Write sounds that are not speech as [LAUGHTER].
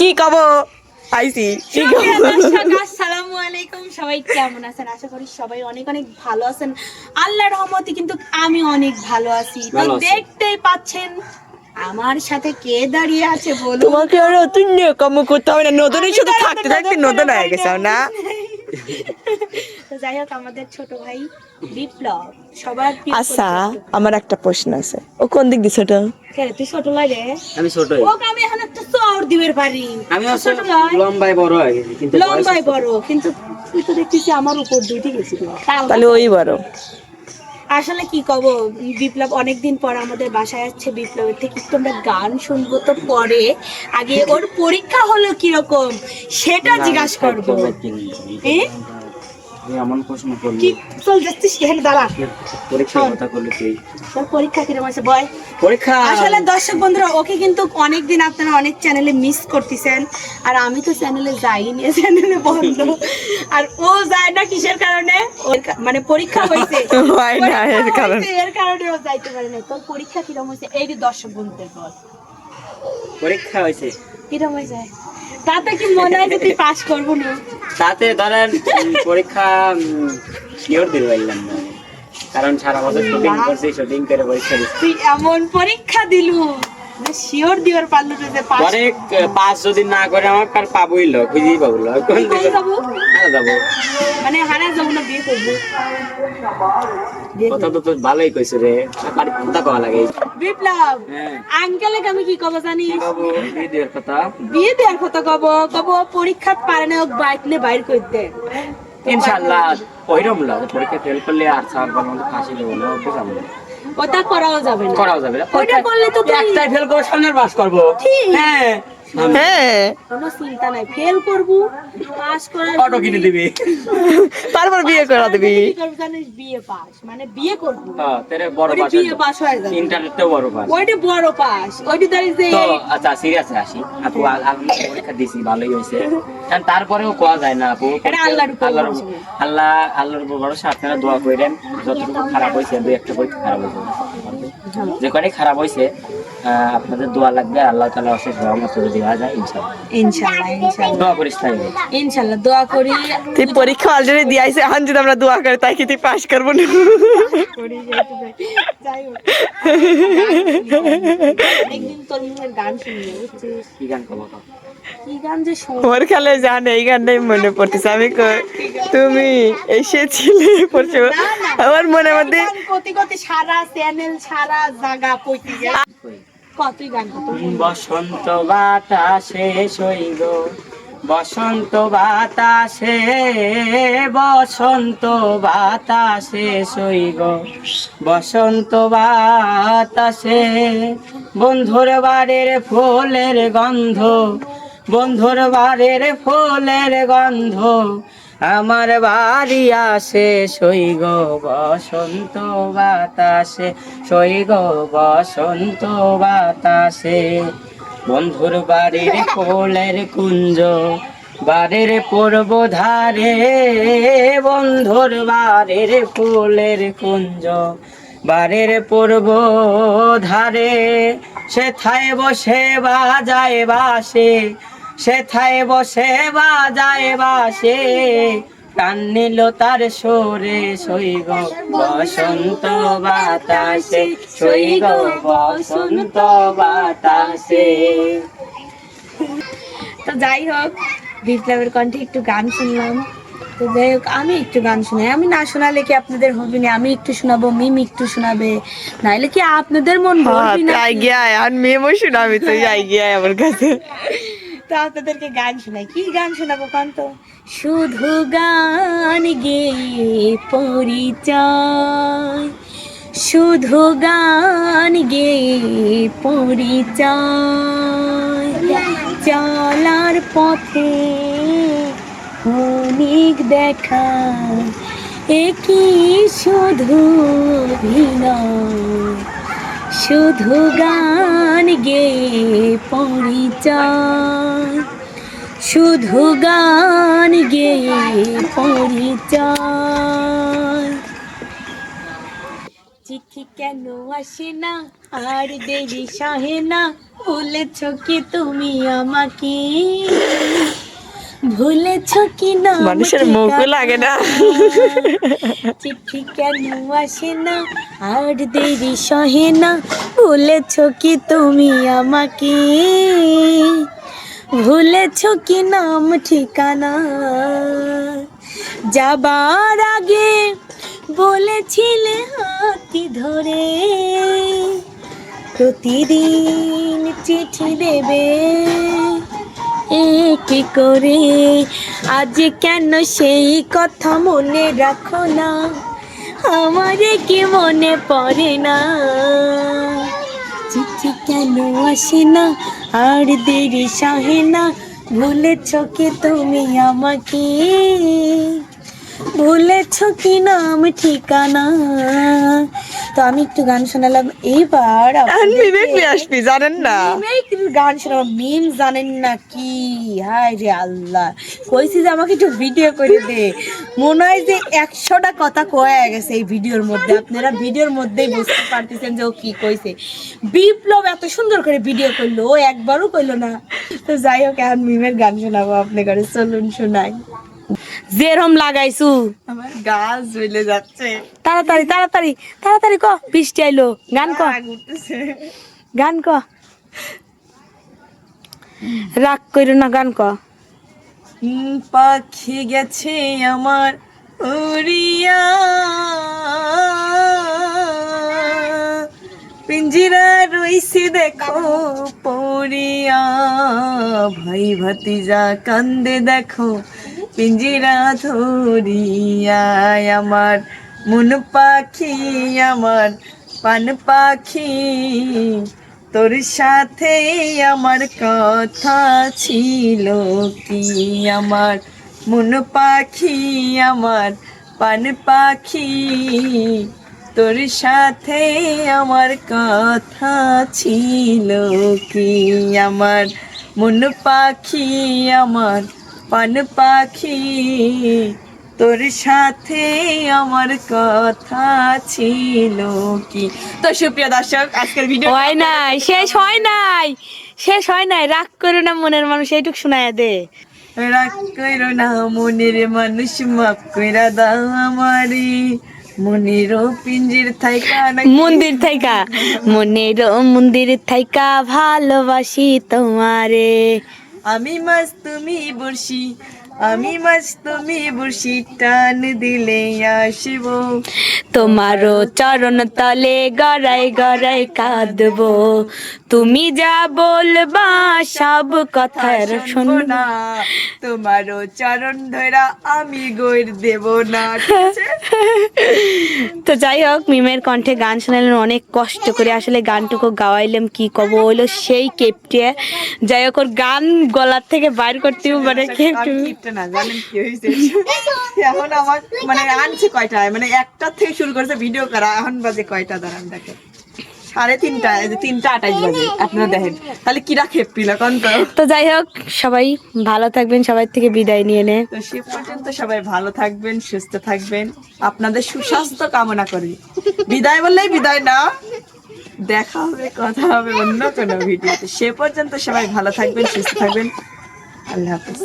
কি কব আইসি কি কব আসসালামু আলাইকুম। সবাই কেমন আছেন? আশা করি সবাই অনেক অনেক ভালো আছেন। আল্লাহর রহমতে কিন্তু আমি অনেক ভালো আছি। তো দেখতেই পাচ্ছেন আমার সাথে কে দাঁড়িয়ে আছে বলুন? তোমাকে আর নতুন কাম করতে হবে না। নতুনের সাথে থাকতে থাকতে নতুন হয়ে গেছে না? যাই হোক আমাদের ছোট ভাই বিপ্লব সবার আচ্ছা আমার একটা প্রশ্ন আছে। ও কোন দিক দিয়ে ছোট? কে তুই ছোট লাগে আমি ছোটই। ওকে আমি এখন একটা চর দিবের পারি। আমি ছোট লয়, লম্বায় বড় হয়ে কিন্তু লম্বায় বড় কিন্তু তুই তো দেখতেছি আমার উপর দুইটি গেছিল তাহলে ওই বড়। আসলে কি কব বিপ্লব অনেকদিন পর আমাদের বাসায় আসছে। বিপ্লবের থেকে একটু আমরা গান শুনব তো পরে। আগে ওর পরীক্ষা হলো কীরকম সেটা জিজ্ঞাসা করব। এ? এমন প্রশ্ন করলি। কি চল যাচ্ছিস এখানে দাঁড়া। পরীক্ষার কথা করলি তুই। তোর পরীক্ষা কীরকম আছে বয় পরীক্ষা? আসলে দর্শক বন্ধুরা ওকে কিন্তু অনেকদিন আপনারা অনেক চ্যানেলে মিস করতেছেন। আর আমি তো চ্যানেলে যাইনি [LAUGHS] চ্যানেলে বন্ধ। আর ও যায় না কিসের কারণে? মানে পরীক্ষা হয়েছে। [LAUGHS] হয় না, এর কারণে। এর কারণে ও যাইতে পারে না তোর পরীক্ষা কীরকম হয়েছে? এই যে দর্শক বন্ধুদের বল। পরীক্ষা হয়েছে। কীরকম হয়েছে? তাতে কি মনে হয় যে তুই পাস করব না? তাতে ধরেন পরীক্ষা শিওর দিল পারলাম না। কারণ সারা বছর শুটিং করছি শুটিং করে পরীক্ষা দিচ্ছি। তুই এমন পরীক্ষা দিলু। শিওর দিবার পারলু যে পাস পরে পাস যদি না করে আমার কার পাবোই লো খুঁজেই পাবো লো কোন দিকে? যাব যাব মানে হারা যাব না বিয়ে করব। কথা তো তোর ভালোই কইছে রে। আর কথা কওয়া লাগে। বিপ্লব হ্যাঁ। আঙ্কেলে আমি কি কব জানি কি দেওয়ার কথা? বিয়ে দেওয়ার কথা কব। কব পরীক্ষা পারে না ওক বাইক নিয়ে বাইর করে দে ইনশাআল্লাহ ওইরকম লো পরীক্ষা ফেল করলে আর স্যার বলব ফাঁসি দেবো না। ওটা করাও যাবে না। করাও যাবে না। ওটা করলে তো একটাই ফেল করে সামনের বাস করব। হ্যাঁ। হ্যাঁ। কোনো চিন্তা নাই। ফেল করব পাস করার অটো কিনে দিবি। [LAUGHS] তারপর বিয়ে করা দিবি। জানিস বিয়ে পাস মানে বিয়ে করব। হ্যাঁ তেরে বড় পাস বিয়ে পাস হয়ে যাবে। ইন্টারনেটতেও বড় পাস ওইটা বড় পাস ওইটা ধরিস যে আচ্ছা সিরিয়াসে আসি। আপু আমি পরীক্ষা দিছি ভালোই হয়েছে। কারণ তারপরেও কোয়া যায় না আপু। এটা আল্লাহর উপর আল্লাহর আল্লাহ আল্লাহর উপর ভরসা। আপনারা দোয়া করেন যতটুকু খারাপ হয়েছে দুই একটা পরীক্ষা খারাপ হয়েছে। যে কটাই খারাপ হয়েছে আপনাদের দোয়া লাগবে আল্লাহ তালা অশেষ রহমত দেওয়া যায় ইনশাল্লাহ ইনশাল্লাহ ইনশাল্লাহ দোয়া করিস তাই ইনশাল্লাহ দোয়া করি। তুই পরীক্ষা অলরেডি দিয়ে আইসে এখন যদি আমরা দোয়া করি তাই কি তুই পাস করব না? একদিন তোর মুখের গান শুনব বুঝছিস? কি গান করব তো? কি গান যে শুন। ওর খেলে জানে এই গানটাই মনে পড়তেছে। আমি তুমি এসেছিলে পড়ছো? আমার মনের মধ্যে সারা চ্যানেল সারা জায়গা পইতে বসন্ত বাতাসে সইগ বসন্ত বাতাসে বসন্ত বাতাসে সইগ বসন্ত বাতাসে বন্ধুর বাড়ির ফুলের গন্ধ, বন্ধুর বাড়ির ফুলের গন্ধ আমার বাড়ি আসে সইগ বসন্ত বাতাসে সইগ বসন্ত বাতাসে। বন্ধুর বাড়ির ফুলের কুঞ্জ, বাড়ির পূর্ব ধারে, বন্ধুর বাড়ির ফুলের কুঞ্জ, বাড়ির পূর্ব ধারে। সেথায় বসে বাজায় বাসে সেথায় বসে বাজায় বাসে কান নিল তার সরে সইগ বসন্ত বাতাসে সইগ বসন্ত বাতাসে। তো যাই হোক বিপ্লবের কণ্ঠে একটু গান শুনলাম। তো যাই হোক আমি একটু গান শুনাই আমি না শোনালে কি আপনাদের হবে না? আমি একটু শোনাবো মিম একটু শোনাবে। নাইলে কি আপনাদের মন হ্যাঁ ভরবি না তাই গিয়া আর না আমি তো যাই গিয়া আমার কাছে। তো আপনাদেরকে গান শোনাই। কি গান শোনাবো কান তো? শুধু গান গে পরিচয়। শুধু গান গে পরিচয়। চলার পথে ক্ষণিক দেখা একই শুধু অভিনয়? শুধু গান গে পরিচয়। শুধু গান গে পরিচয়। চিঠি কেন আসে না? আর দেরি সহে না। বলেছ কি তুমি আমাকে? ভুলেছ কি না মানুষের মুখও লাগে না। চিঠি কেন আসে না? আর দেরি সহে না। ভুলেছ কি তুমি আমাকে। ভুলেছ কি নাম ঠিকানা। যাবার আগে বলেছিলে হাতি ধরে। প্রতিদিন চিঠি দেবে। কি করে? আজ কেন সেই কথা মনে রাখো না? আমারে কি মনে পড়ে না? চিঠি কেন আসে না? আর দেরি সাহে না? ভুলেছ কি তুমি আমাকে? ভুলেছ কি নাম ঠিকানা? তো আমি একটু গান শোনালাম। নিয়ে আসবি জানেন না? গান শোনাবো। মিম জানেন না কি? হায় রে আল্লাহ। কইছি যে আমাকে একটু ভিডিও করে দে। মনে হয় যে একশোটা কথা কয়ে গেছে এই ভিডিওর মধ্যে। আপনারা ভিডিওর মধ্যেই বুঝতে পারতেছেন যে ও কি কইছে। বিপ্লব এত সুন্দর করে ভিডিও করল ও একবারও কইলো না। তো যাই হোক এখন মিমের গান শোনাবো আপনি করে চলুন শোনাই। যেরম লাগাইছু। আমার গাছ জ্বলে যাচ্ছে। তাড়াতাড়ি তাড়াতাড়ি তাড়াতাড়ি ক বৃষ্টি আইলো। গান ক। গান ক। রাগ কইরো না গান ক। পাখি গেছে আমার উড়িয়া। পিঞ্জিরা রইছে দেখো পড়িয়া। ভাই ভাতিজা কান্দে দেখো পিঞ্জিরা ধরিয়া আমার মন পাখি, আমার পান পাখি। তোর সাথে আমার কথা ছিল কি? আমার মন পাখি, আমার পান পাখি। তোর সাথে আমার কথা ছিল কি? আমার মন পাখি, আমার পান পাখি তোর সাথে আমার কথা ছিল কি? তো সুপ্রিয় দর্শক আজকের ভিডিও হয় নাই শেষ হয় নাই শেষ হয় নাই। রাগ করো না মনের মানুষ এইটুক শোনায় দে। রাগ কইরো না মনের মানুষ মাফ কইরা দাও আমারে। মনেরও পিঞ্জির থাইকা মন্দির থাইকা মনের মন্দির থাইকা ভালোবাসি তোমারে। আমি মাছ তুমি বর্ষি আমি মাছ তুমি বর্ষি টান দিলে আসব। তোমারও চরণ তলে গড়াই গড়াই কাঁদবো। তুমি যা বলবা সব কথার না। তোমারও চরণ ধরা আমি গৈর দেব না [LAUGHS] তো যাই হোক মিমের কণ্ঠে গান শোনালেন অনেক কষ্ট করে আসলে গানটুকু গাওয়াইলাম কি কব হইল সেই কেপটে যাই হোক ওর গান গলার থেকে বাইর করতেও মানে আর কেপটে না জানেন কি হয়েছে এখন আমার মানে আনছে কয়টা মানে একটা থেকে শুরু করেছে ভিডিও করা এখন বাজে কয়টা দাঁড়ান দেখে সাড়ে তিনটা তিনটা আঠাইশ বাজে আপনারা দেখেন। তাহলে কিরা এখন তো? তো যাই হোক সবাই ভালো থাকবেন সবাই থেকে বিদায় নিয়ে নে। তো সে পর্যন্ত সবাই ভালো থাকবেন সুস্থ থাকবেন। আপনাদের সুস্বাস্থ্য কামনা করি। বিদায় বললেই বিদায় না। দেখা হবে কথা হবে অন্য কোনো ভিডিওতে। সে পর্যন্ত সবাই ভালো থাকবেন সুস্থ থাকবেন। আল্লাহ হাফিজ।